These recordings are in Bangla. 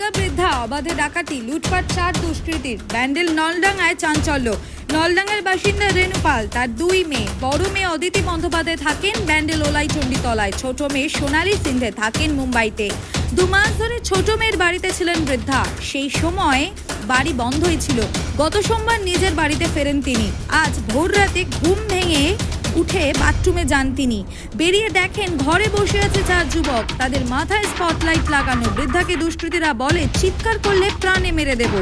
নায়িকা বৃদ্ধা অবাধে ডাকাতি, লুটপাট চার দুষ্কৃতীর। ব্যান্ডেল নলডাঙ্গায় চাঞ্চল্য। নলডাঙ্গার বাসিন্দা রেণু পাল তার দুই মেয়ে। বড় মেয়ে অদিতি বন্দ্যোপাধ্যায় থাকেন ব্যান্ডেল ওলাই চণ্ডীতলায় ছোট মেয়ে সোনালি সিন্ধে থাকেন মুম্বাইতে। দু মাস ধরে ছোট মেয়ের বাড়িতে ছিলেন বৃদ্ধা। সেই সময় বাড়ি বন্ধই ছিল। গত সোমবার নিজের বাড়িতে ফেরেন তিনি। আজ ভোর রাতে ঘুম ভেঙে উঠে বাথরুমে যান তিনি। বেরিয়ে দেখেন ঘরে বসে আছে চার যুবক। তাদের মাথায় স্পটলাইট লাগানো। বৃদ্ধাকে দুষ্কৃতীরা বলে, চিৎকার করলে প্রাণে মেরে দেব।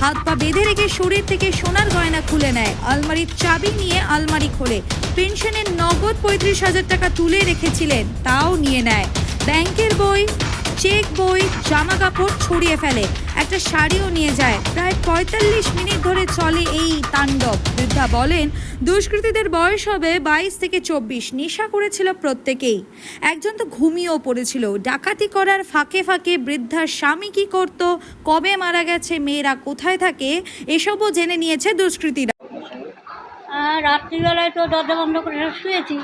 হাত পা বেঁধে রেখে শরীর থেকে সোনার গয়না খুলে নেয়। আলমারির চাবি নিয়ে আলমারি খোলে। পেনশনের নগদ পঁয়ত্রিশ হাজার টাকা তুলে রেখেছিলেন, তাও নিয়ে নেয়। ব্যাংকের বই, চেক বই জামা কাপড় ছড়িয়ে ফেলে। একটা শাড়িও নিয়ে যায়। প্রায় পঁয়তাল্লিশ মিনিট ধরে চলে এই তাণ্ডব। বৃদ্ধা বলেন, দুষ্কৃতীদের বয়স হবে বাইশ থেকে চব্বিশ। নেশা করেছিল প্রত্যেকেই। একজন তো ঘুমিয়েও পড়েছিল। ডাকাতি করার ফাঁকে ফাঁকে বৃদ্ধার স্বামী কি করত? কবে মারা গেছে? মেয়েরা কোথায় থাকে? এসবও জেনে নিয়েছে দুষ্কৃতীরা। রাত্রিবেলায় তো দরজা বন্ধ করে শুয়েছি।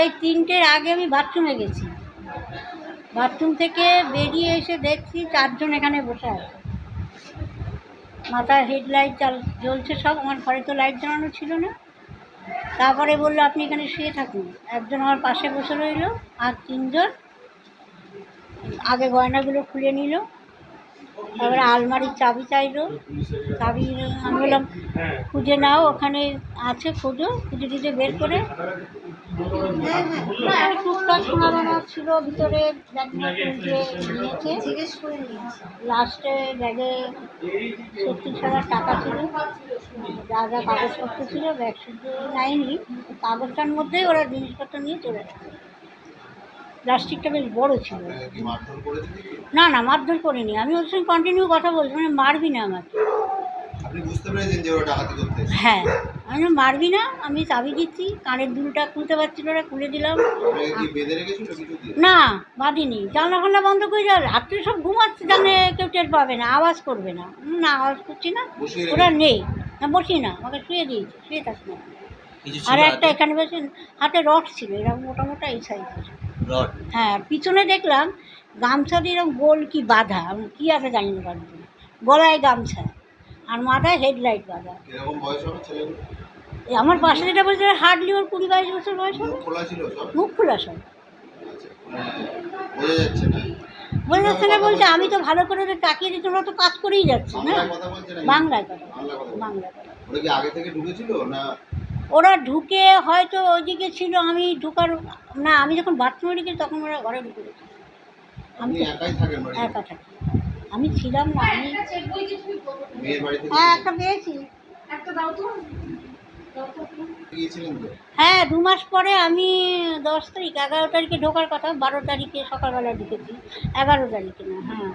এই তিনটের আগে আমি বাথরুমে গেছি। বাথরুম থেকে বেরিয়ে এসে দেখছি চারজন এখানে বসে আছে। মাথার হেডলাইট চাল জ্বলছে সব, আমার ঘরে তো লাইট জ্বালানো ছিল না। তারপরে বলল, আপনি এখানে শুয়ে থাকুন। একজন আমার পাশে বসে রইল, আর তিনজন আগে গয়নাগুলো খুলে নিল। তারপরে আলমারির চাবি চাইলো। চাবি আমি বললাম, খুঁজে নাও, ওখানে আছে, খোঁজো। খুঁজে খুঁজে বের করে আর টুকটাক সোনাদানা ছিল ভিতরে লাস্টে ব্যাগে ছত্রিশ হাজার টাকা ছিল যা যা কাগজপত্র ছিল ব্যাগ শুধু নেয়নি কাগজটার মধ্যেই ওরা জিনিসপত্র নিয়ে চলে গেছে। প্লাস্টিকটা বেশ বড় ছিল। কি? না না মারধর করিনি। আমি ওর সঙ্গে কন্টিনিউ কথা বলছি মানে মারবি না আমাকে। হ্যাঁ। আমি মারবি না? আমি চাবি দিচ্ছি। কানের দুলটা খুলতে পারছিল না খুলে দিলাম। না বাঁধিনি। জানলা ফান্না বন্ধ করে যাও রাত্রে সব ঘুমাচ্ছে জানে কেউ টের পাবে না। আওয়াজ করবে না। না আওয়াজ করছি না। ওরা নেই। না বসি না আমাকে শুয়ে দিয়েছে শুয়ে থাক না আর একটা এখানে বসে হাতে রড ছিল এরকম মোটা মোটা এই সাইজের হ্যাঁ পিছনে দেখলাম গামছা দিয়ে এরকম গোল কি বাঁধা কী আছে জানি না গলায় গামছা। আর মাথায় হেডলাইট বাঁধা। আমার পাশে যেটা বলছে হার্ডলি ওর কুড়ি বাইশ বছর বয়স হবে? মুখ খোলা সব? আচ্ছা, বোঝা যাচ্ছে না। বলছে আমি তো ভালো করে ওদের তাকিয়ে দিচ্ছি ওরা তো কাজ করেই যাচ্ছে না? বাংলায় কথা বাংলায় কথা ওরা ঢুকে হয়তো ওইদিকে ছিল আমি ঢুকার না আমি যখন বাথরুমে ঢুকি তখন ওরা ঘরে ঢুকে আমি একাই একা থাকি। আমি ছিলাম না আমি হ্যাঁ একটা পেয়েছি হ্যাঁ দু মাস পরে আমি দশ তারিখ এগারো তারিখে ঢোকার কথা বারো তারিখে সকালবেলা ঢুকেছি। এগারো তারিখে না হ্যাঁ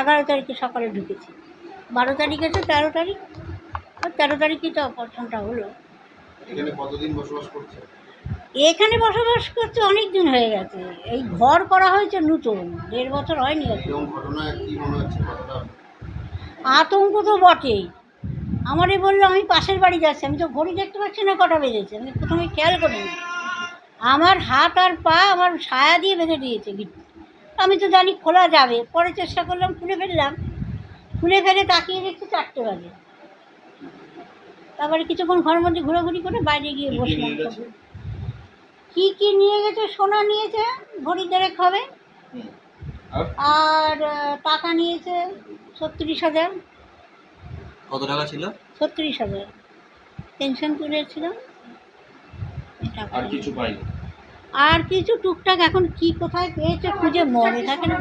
এগারো তারিখে সকালে ঢুকেছি। বারো তারিখে তো তেরো তারিখ। আর তেরো তারিখে তো অপারেশনটা হলো। কতদিন বসবাস করছে? এখানে বসবাস করতে অনেক দিন হয়ে গেছে। এই ঘর করা হয়েছে নতুন দেড় বছর হয়নি আতঙ্ক তো বটেই। আমারে বলল আমি পাশের বাড়ি যাচ্ছি। আমি তো ঘড়ি দেখতে পাচ্ছি না কটা বেজেছে। আমি প্রথমে খেয়াল করিনি। আমার হাত আর পা আমার ছায়া দিয়ে বেঁধে দিয়েছে আমি তো জানি খোলা যাবে। পরে চেষ্টা করলাম খুলে ফেললাম। খুলে ফেলে তাকিয়ে দেখছি চারটে বাজে। তারপরে কিছুক্ষণ ঘরের মধ্যে ঘোরাঘুরি করে বাইরে গিয়ে বসলাম। কী কী নিয়ে গেছে সোনা নিয়েছে ভরি দেড়েক হবে। আর? টাকা নিয়েছে ছত্রিশ হাজার। কত টাকা ছিল? ছত্রিশ হাজার। পেনশন তুলেছিলাম এই আর কিছু পাইনি? আর কিছু টুকটাক এখন কি কোথায় পেয়েছে খুঁজে মনে থাকে না।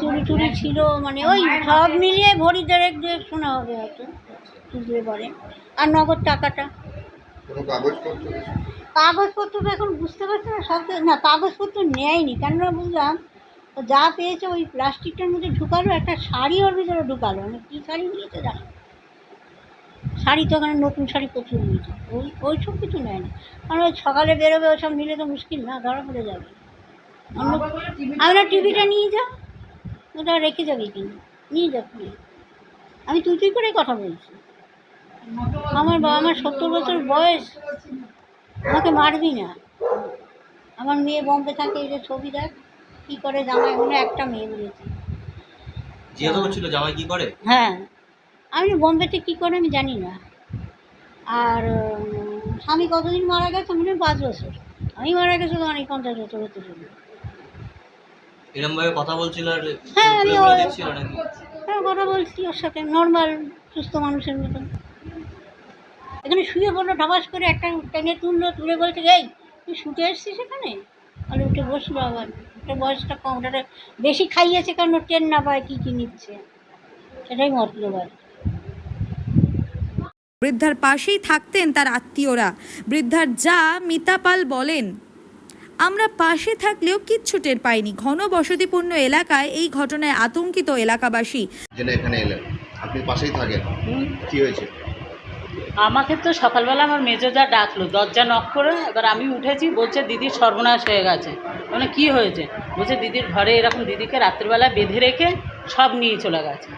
চুরি টুরি ছিল মানে ওই সব মিলিয়ে ভরি দেড়েক দুয়েক শোনা হবে হয়তো। বুঝলে পরে। আর নগদ টাকাটা। কোনো কাগজপত্র কাগজপত্র তো এখন বুঝতে পারছি না সব না কাগজপত্র নেয়নি। কেননা বুঝলাম যা পেয়েছে ওই প্লাস্টিকটার মধ্যে ঢুকালো একটা শাড়ি ওর ভিতরে ঢুকালো। মানে কী শাড়ি নিয়েছে জানো? শাড়ি তো ওখানে নতুন শাড়ি প্রচুর নিয়েছে। ওই ওই সব কিছু নেয় না কারণ ওই সকালে বেরোবে ওসব নিলে তো মুশকিল না ধরা পড়ে যাবে। আমরা টিভিটা নিয়ে যা ওটা রেখে যাবে কিনা নিয়ে যা খুলে আমি তুই তুই করে কথা বলছি। আমার বাবা আমার সত্তর বছর বয়স। আমাকে মারবি না। আমার মেয়ে বম্বে থাকে এই যে ছবি দেখ কী করে জামাই মনে একটা মেয়ে বলেছে। জিজ্ঞাসা করছিল জামাই কি করে? হ্যাঁ। আমি বোম্বেতে কী করে আমি জানি না। আর স্বামী কতদিন মারা গেছে? মনে হয় পাঁচ বছর। আমি মারা গেছে তো অনেক পঞ্চাশ বছর হতে চলবে এরকম ভাবে কথা বলছিল আর হ্যাঁ, আমি হ্যাঁ কথা বলছি ওর সাথে নর্মাল সুস্থ মানুষের মতন। এখানে শুয়ে পড়ল ঢাবাস করে একটা টেনে তুললো তুলে বলছে এই তুই শুটে এসছিস এখানে? তাহলে উঠে বসল আবার ওটা বয়সটা কম ওটা বেশি খাইয়েছে কারণ ট্রেন না পায় কী কী নিচ্ছে। সেটাই মতলব আর বৃদ্ধার পাশেই থাকতেন তার আত্মীয়রা। বৃদ্ধার যা মিতা পাল বলেন আমরা পাশে থাকলেও কিচ্ছু টের পাইনি। ঘন বসতিপূর্ণ এলাকায় এই ঘটনায় আতঙ্কিত এলাকাবাসী। জেনে এখানে এলেন। আপনি পাশেই থাকেন। কি হয়েছে? আমাকে তো সকালবেলা আমার মেজোদা ডাকলো দরজা নক করে এবার আমি উঠেছি বলছে দিদির সর্বনাশ হয়ে গেছে। মানে কি হয়েছে? বলছে দিদির ঘরে এরকম দিদিকে রাত্রিবেলা বেঁধে রেখে সব নিয়ে চলে গেছে।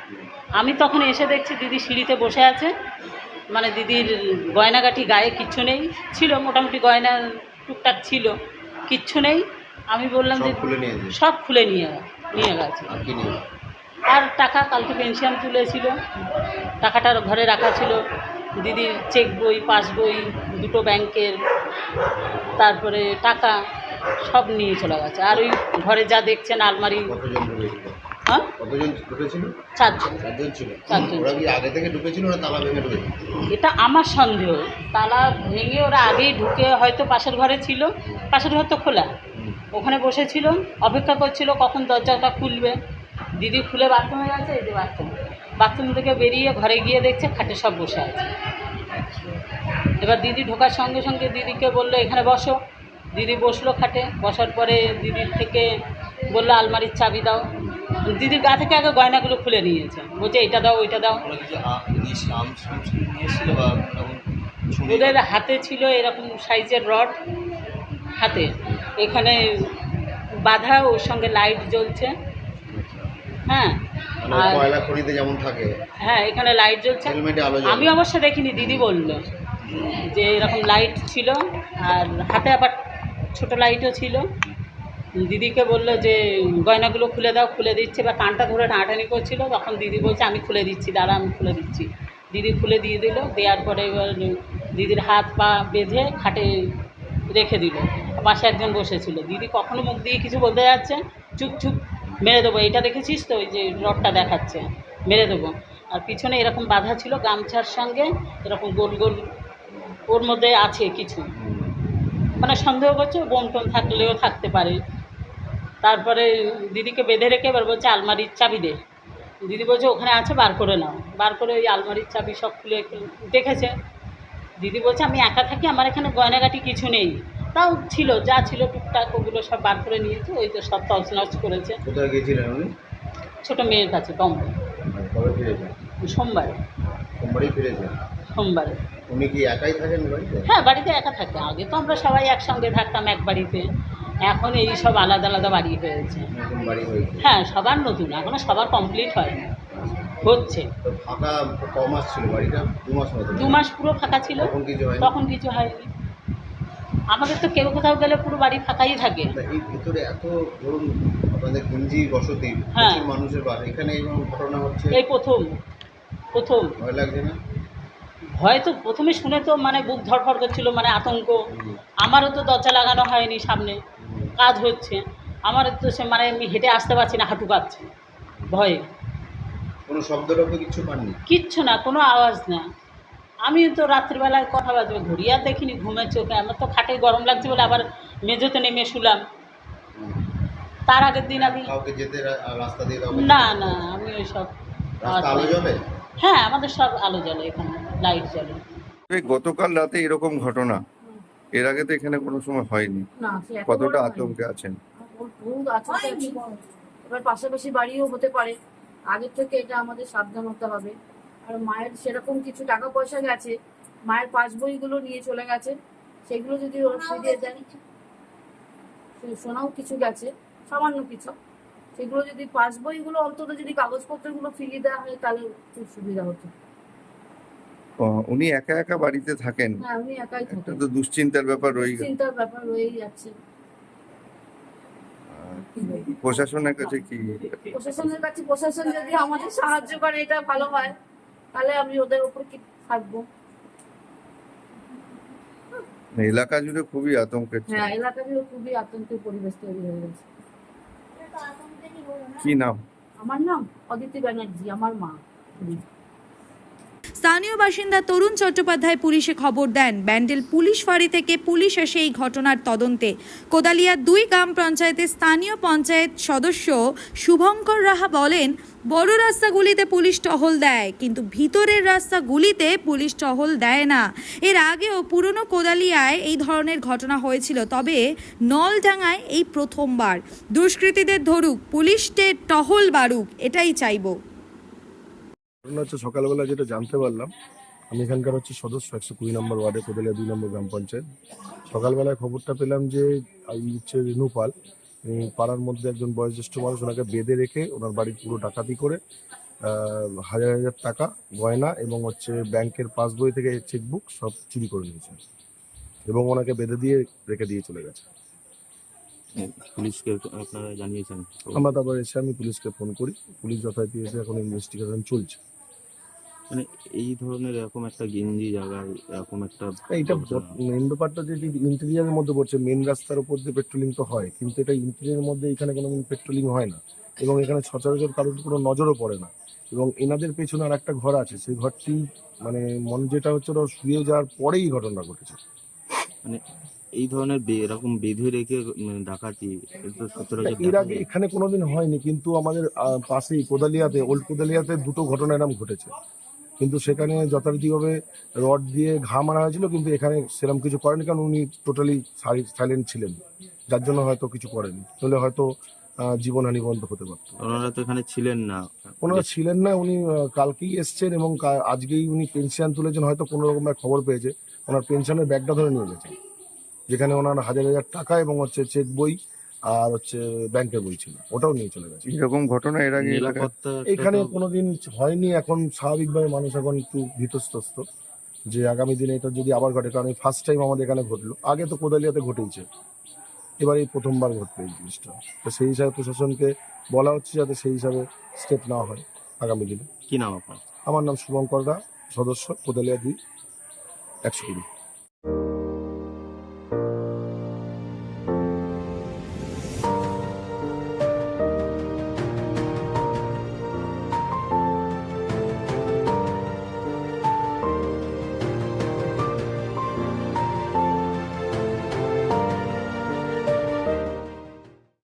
আমি তখন এসে দেখছি দিদি সিঁড়িতে বসে আছে। মানে দিদির গয়নাগাটি গায়ে কিচ্ছু নেই ছিল মোটামুটি গয়না টুকটাক ছিল কিচ্ছু নেই। আমি বললাম যে সব খুলে নিয়ে নিয়ে গেছে? আর টাকা কালকে পেনশন তুলেছিল টাকাটা ঘরে রাখা ছিল। দিদির চেক বই পাস বই দুটো ব্যাংকের তারপরে টাকা সব নিয়ে চলে গেছে। আর ওই ঘরে যা দেখছেন আলমারি হ্যাঁ? কতজন ঢুকেছিল? চারজন। চারজন ছিল। চারজন। ওরা কি আগে থেকে ঢুকেছিল না তালা ভেঙে ঢুকেছিল? এটা আমার সন্দেহ। তালা ভেঙে ওরা আগেই ঢুকে হয়তো পাশের ঘরে ছিল। পাশের ঘর তো খোলা। ওখানে বসেছিল অপেক্ষা করছিল কখন দরজাটা খুলবে। দিদি খুলে বাথরুমে গেছে এই যে বাথরুম। বাথরুম থেকে বেরিয়ে ঘরে গিয়ে দেখছে খাটে সব বসে আছে। এবার দিদি ঢোকার সঙ্গে সঙ্গে দিদিকে বলল এখানে বসো। দিদি বসল খাটে। বসার পরে দিদির থেকে বলল আলমারির চাবি দাও। দিদির গা থেকে আগে গয়নাগুলো খুলে নিয়েছে। বলছে এটা দাও ওইটা দাও। ওদের হাতে ছিল এরকম সাইজের রড হাতে। এখানে বাঁধা ওর সঙ্গে লাইট জ্বলছে। হ্যাঁ কয়লা খনিতে যেমন থাকে। হ্যাঁ এখানে লাইট জ্বলছে। আমি অবশ্য দেখিনি দিদি বলল যে এরকম লাইট ছিল আর হাতে আবার ছোট লাইটও ছিল। দিদিকে বলল যে গয়নাগুলো খুলে দাও খুলে দিচ্ছে বা কানটা ধরে টানাটানি করছিল। তখন দিদি বলছে আমি খুলে দিচ্ছি দাঁড়া আমি খুলে দিচ্ছি। দিদি খুলে দিয়ে দিল দেওয়ার পরে এবার দিদির হাত পা বেঁধে খাটে রেখে দিল। পাশে একজন বসেছিল। দিদি কখনো মুখ দিয়ে কিছু বলতে যাচ্ছে চুপ চুপ মেরে দেবো এটা দেখেছিস তো? ওই যে রডটা দেখাচ্ছে। মেরে দেবো। আর পিছনে এরকম বাঁধা ছিল গামছার সঙ্গে, এরকম গোল গোল, ওর মধ্যে আছে কিছু। মানে সন্দেহ করছে বোম টোম থাকলেও থাকতে পারে। তারপরে দিদিকে বেঁধে রেখে এবার বলছে, আলমারির চাবি দে। দিদি বলছে, ওখানে আছে, বার করে নাও। বার করে ওই আলমারির চাবি সব খুলে দেখেছে। দিদি বলছে, আমি একা থাকি, আমার এখানে গয়নাগাটি কিছু নেই। তাও ছিল যা ছিল টুকটাক ওগুলো সব বার করে নিয়েছে ওই তো সব তছনছ করেছে। কোথায় গিয়েছিলেন উনি? ছোটো মেয়ের কাছে বম্বে মানে কবে ফিরেছেন? সোমবারে। সোমবারই ফিরেছেন? সোমবারে। উনি কি একাই থাকেন বাড়িতে? হ্যাঁ বাড়িতে একা থাকে। আগে তো আমরা সবাই একসঙ্গে থাকতাম এক বাড়িতে। এখন এই সব আলাদা আলাদা বাড়ি হয়েছে। হ্যাঁ সবার নতুন। এখনও সবার কমপ্লিট হয়নি হচ্ছে। ফাঁকা ক মাস ছিল বাড়িটা? দু মাস দু মাস পুরো ফাঁকা ছিল। তখন কিছু হয়নি। আমাদের তো কেউ কোথাও গেলে পুরো বাড়ি ফাঁকাই থাকে। এই ভিতরে এত ধরুন আপনাদের গঞ্জি বসতি হ্যাঁ। মানুষের বাস এখানে এরকম ঘটনা হচ্ছে? এই প্রথম প্রথম। ভয় লাগছে না? ভয় তো প্রথমে শুনে তো মানে বুক ধরফর করছিল মানে আতঙ্ক। আমারও তো দরজা লাগানো হয়নি সামনে কাজ হচ্ছে। আমার তো সে মানে আমি হেঁটে আসতে পারছি না হাঁটু কাঁপছে ভয়ে। কোনো শব্দ কিছু পাননি? কিচ্ছু না কোনো আওয়াজ না। আমি তো রাত্রিবেলায় কথা বাজবে ঘুরিয়া দেখিনি ঘুমের চোখে। আমার তো খাটে গরম লাগছে বলে আবার মেঝেতে নেমে শুলাম। তার আগের দিন আমি না না আমি ওই সব রাস্তা আলো জ্বলে? হ্যাঁ আমাদের সব আলো জ্বলে এখানে লাইট জ্বলে। গতকাল রাতে এরকম ঘটনা এর আগে তো এখানে কোনো সময় হয়নি। না কতটা আতঙ্কে আছেন। এবার পাশাপাশি বাড়িও হতে পারে। আগের থেকে এটা আমাদের সাবধান হতে হবে। আর মায়ের সেরকম কিছু টাকা পয়সা গেছে মায়ের পাস বইগুলো নিয়ে চলে গেছে সেগুলো যদি ওরা ফিরিয়ে দেন সোনাও কিছু গেছে সামান্য কিছু। সেগুলো যদি পাস বইগুলো অন্তত যদি কাগজপত্রগুলো ফিরিয়ে দেওয়া হয় তাহলে খুব সুবিধা হতো। উনি একা একা বাড়িতে থাকেন? হ্যাঁ উনি একাই একটা থাকেন। তো দুশ্চিন্তার ব্যাপার রয়ে গেল। চিন্তার ব্যাপার রয়েই যাচ্ছে? প্রশাসনের কাছে কি? প্রশাসনের কাছে প্রশাসন যদি আমাদের সাহায্য করে এটা ভালো হয়। তাহলে আমি ওদের উপর কি থাকব? এলাকা জুড়ে খুবই আতঙ্কের হ্যাঁ এলাকা জুড়ে খুবই আতঙ্কের পরিবেশ তৈরি হয়ে গেছে। কি নাম? আমার নাম অদিতি ব্যানার্জি আমার মা। স্থানীয় বাসিন্দা তরুণ চট্টোপাধ্যায় পুলিশে খবর দেন। ব্যান্ডেল পুলিশ ফাঁড়ি থেকে পুলিশ এসে এই ঘটনার তদন্তে। কোদালিয়া দুই গ্রাম পঞ্চায়েতের স্থানীয় পঞ্চায়েত সদস্য শুভঙ্কর রাহা বলেন, বড় রাস্তাগুলিতে পুলিশ টহল দেয়, কিন্তু ভিতরের রাস্তাগুলিতে পুলিশ টহল দেয় না। এর আগেও পুরনো কোদালিয়ায় এই ধরনের ঘটনা হয়েছিল, তবে নলডাঙ্গায় এই প্রথমবার। দুষ্কৃতীদের ধরুক পুলিশদের টহল বাড়ুক, এটাই চাইব। ঘটনা হচ্ছে সকালবেলা যেটা জানতে পারলাম আমি এখানকার হচ্ছে সদস্য একশো কুড়ি নম্বর ওয়ার্ডে কোদালিয়া দুই নম্বর গ্রাম পঞ্চায়েত। সকালবেলায় খবরটা পেলাম যে এই হচ্ছে রেণু পাল পাড়ার মধ্যে একজন বয়োজ্যেষ্ঠ মানুষ ওনাকে বেঁধে রেখে ওনার বাড়ির পুরো ডাকাতি করে হাজার হাজার টাকা গয়না এবং হচ্ছে ব্যাংকের পাসবই থেকে চেকবুক সব চুরি করে নিয়েছে এবং ওনাকে বেঁধে দিয়ে রেখে দিয়ে চলে গেছে। পুলিশকে আপনারা জানিয়েছেন? আমরা তারপর এসে আমি পুলিশকে ফোন করি পুলিশ যথারীতি এসে এখন ইনভেস্টিগেশন চলছে। মানে এই ধরনের এরকম একটা গেঞ্জি জায়গায় এরকম একটা এইটা মেন ব্যাপারটা যে ইন্টেরিয়ারের মধ্যে পড়ছে মেন রাস্তার উপর দিয়ে পেট্রোলিং তো হয় কিন্তু এটা ইন্টেরিয়ারের মধ্যে এখানে কোনো পেট্রোলিং হয় না। এবং এখানে সচরাচর কারোর কোনো নজরও পড়ে না। এবং এনাদের পেছনে আর একটা ঘর আছে সেই ঘরটি মানে মন যেটা হচ্ছে ওরা শুয়ে যাওয়ার পরেই ঘটনা ঘটেছে। মানে এই ধরনের এরকম বেঁধে রেখে ডাকাতি এটা তো সচরাচর এর আগে এখানে কোনোদিন হয়নি কিন্তু আমাদের পাশেই কোদালিয়াতে ওল্ড কোদালিয়াতে দুটো ঘটনা এরকম ঘটেছে। কিন্তু সেখানে যথারীতিভাবে রড দিয়ে ঘা মারা হয়েছিল কিন্তু এখানে সেরকম কিছু করেনি কারণ উনি টোটালি সাইলেন্ট ছিলেন। যার জন্য হয়তো কিছু করেনি। তাহলে হয়তো জীবনহানি বন্ধ হতে পারত। ওনারা তো এখানে ছিলেন না। ওনারা ছিলেন না উনি কালকেই এসছেন এবং আজকেই উনি পেনশন তুলেছেন হয়তো কোনো রকমের খবর পেয়েছে। ওনার পেনশনের ব্যাগটা ধরে নিয়ে গেছে যেখানে ওনার হাজার হাজার টাকা এবং হচ্ছে চেক বই আর হচ্ছে ব্যাংকের বই ছিল ওটাও নিয়ে চলে গেছে। এরকম ঘটনা এর আগে নিরাপত্তা এখানে কোনোদিন হয়নি এখন স্বাভাবিকভাবে মানুষ এখন একটু ভীতস্তস্ত যে আগামী দিনে এটা যদি আবার ঘটে কারণ এই ফার্স্ট টাইম আমাদের এখানে ঘটলো। আগে তো কোদালিয়াতে ঘটেইছে। এবার এই প্রথমবার ঘটলো এই জিনিসটা। তো সেই হিসাবে প্রশাসনকে বলা হচ্ছে যাতে সেই হিসাবে স্টেপ নেওয়া হয় আগামী দিনে। কি নাম আপনার? আমার নাম শুভঙ্কর দা সদস্য কোদালিয়া দুই একশো কুড়ি।